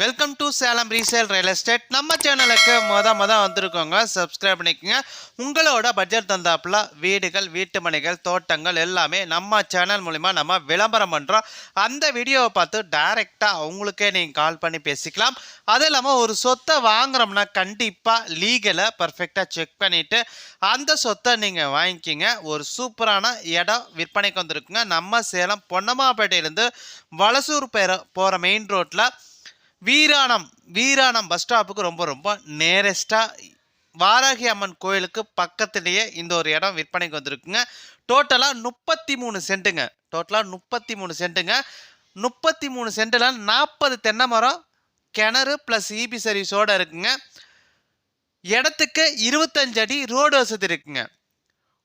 Welcome to Salem resale real estate நம்ம சேனலுக்கு மொத மொதல் வந்திருக்கோங்க. சப்ஸ்கிரைப் பண்ணிக்கோங்க. உங்களோட பட்ஜெட் தந்தாப்புல வீடுகள் வீட்டு மனைகள் தோட்டங்கள் எல்லாமே நம்ம சேனல் மூலிமா நம்ம விளம்பரம் பண்ணுறோம் அந்த வீடியோவை பார்த்து டைரெக்டாக அவங்களுக்கே நீங்கள் கால் பண்ணி பேசிக்கலாம். அது இல்லாமல் ஒரு சொத்தை வாங்குறோம்னா கண்டிப்பாக லீகலை பர்ஃபெக்டாக செக் பண்ணிவிட்டு அந்த சொத்தை நீங்கள் வாங்கிக்கிங்க. ஒரு சூப்பரான இடம் விற்பனைக்கு வந்திருக்குங்க. நம்ம சேலம் பொன்னம்மாப்பேட்டையிலேருந்து வலசூர் பேர போகிற மெயின் ரோட்டில் வீராணம் வீராணம் பஸ் ஸ்டாப்புக்கு ரொம்ப ரொம்ப நேரஸ்ட்டாக வாராகி அம்மன் கோயிலுக்கு பக்கத்துலேயே இந்த ஒரு இடம் விற்பனைக்கு வந்திருக்குங்க. டோட்டலாக முப்பத்தி மூணு சென்ட்டுங்க. டோட்டலாக முப்பத்தி மூணு சென்ட்டுங்க. முப்பத்தி மூணு சென்ட்டில் நாற்பது தென்னை மரம் கிணறு ப்ளஸ் இபி சர்வீஸோடு இருக்குங்க. இடத்துக்கு இருபத்தஞ்சு அடி ரோடு வசதி இருக்குங்க.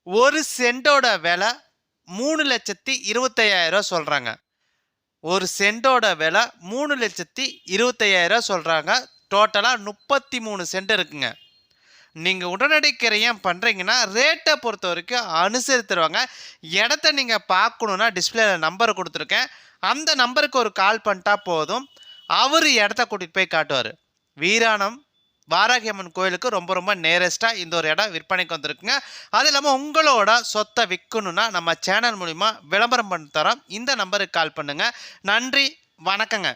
ஒரு சென்ட்டோட விலை மூணு லட்சத்தி இருபத்தையாயிரம் சொல்கிறாங்க ஒரு சென்டோட விலை மூணு லட்சத்தி இருபத்தையாயிரம் சொல்கிறாங்க டோட்டலாக முப்பத்தி மூணு சென்ட் இருக்குங்க. நீங்கள் உடனடி கிரையம் பண்ணுறீங்கன்னா ரேட்டை பொறுத்த வரைக்கும் அனுசரித்துருவாங்க. இடத்த நீங்கள் பார்க்கணுன்னா டிஸ்பிளேல நம்பர் கொடுத்துருக்கேன். அந்த நம்பருக்கு ஒரு கால் பண்ணிட்டா போதும். அவர் இடத்த கூட்டிகிட்டு போய் காட்டுவார். வீராணம் வாராகி அம்மன் கோயிலுக்கு ரொம்ப ரொம்ப நேரஸ்ட்டாக இந்த ஒரு இடம் விற்பனைக்கு வந்திருக்குங்க. அது இல்லாமல் உங்களோட சொத்தை விற்கணுன்னா நம்ம சேனல் மூலிமா விளம்பரம் பண்ணி தரோம். இந்த நம்பருக்கு கால் பண்ணுங்கள் நன்றி. வணக்கங்க.